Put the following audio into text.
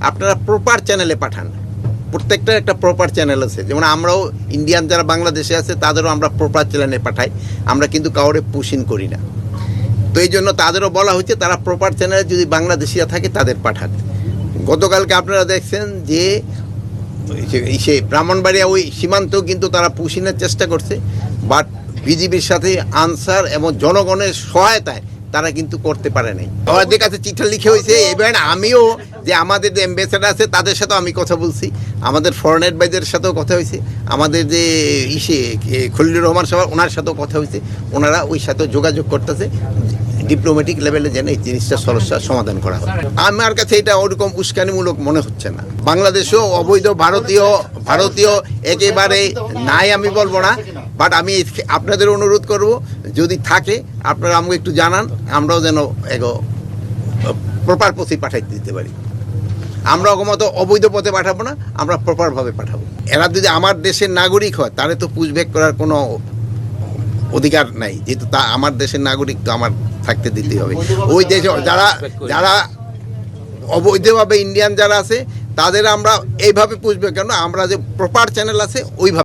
আপনারা প্রপার চ্যানেলে পাঠান। প্রত্যেকটা একটা প্রপার চ্যানেল আছে। যেমন আমরাও ইন্ডিয়ান যারা বাংলাদেশে আছে, তাদেরও আমরা প্রপার চ্যানেলে পাঠাই। আমরা কিন্তু কাউরে পুশিন করি না। তো এই জন্য তাদেরও বলা হচ্ছে তারা প্রপার চ্যানেলে যদি বাংলাদেশিরা থাকে, তাদের পাঠান। গতকালকে আপনারা দেখছেন যে সে- ব্রাহ্মণবাড়িয়া ওই সীমান্ত কিন্তু তারা পুষিনের চেষ্টা করছে। বাট বিজেপির সাথে আনসার এবং জনগণের সহায়তায় তারা কিন্তু করতে পারে নাই। আমাদের কাছে চিঠা লিখে হয়েছে, এবার আমিও যে আমাদের যে অ্যাম্বাসেডার আছে, তাদের সাথেও আমি কথা বলছি। আমাদের ফরেন অ্যাডভাইজারের সাথেও কথা হয়েছে। আমাদের যে ইসে খলিলুর রহমান সাহেব ওনার সাথেও কথা হয়েছে। ওনারা ওই সাথেও যোগাযোগ করতেছে। ডিপ্লোম্যাটিক লেভেলে যেন এই জিনিসটা সমস্যা সমাধান করা হয়। আমার কাছে এটা ওরকম উস্কানিমূলক মনে হচ্ছে না। বাংলাদেশেও অবৈধ, ভারতীয় ভারতীয় একেবারে নাই আমি বলব না। বাট আমি আপনাদের অনুরোধ করব, যদি থাকে, আপনারা আমাকে একটু জানান, আমরাও যেন এগো প্রপার পথে পাঠাইতে দিতে পারি। আমরা মতো অবৈধ পথে পাঠাবো না, আমরা প্রপারভাবে পাঠাবো। এরা যদি আমার দেশের নাগরিক হয়, তাহলে তো পুষবেক করার কোনো অধিকার নাই। যেহেতু তা আমার দেশের নাগরিক, তো আমার থাকতে দিতে হবে। ওই দেশে যারা যারা অবৈধভাবে ইন্ডিয়ান যারা আছে, তাদের আমরা এইভাবে পুষবে কেন আমরা যে প্রপার চ্যানেল আছে, ওইভাবে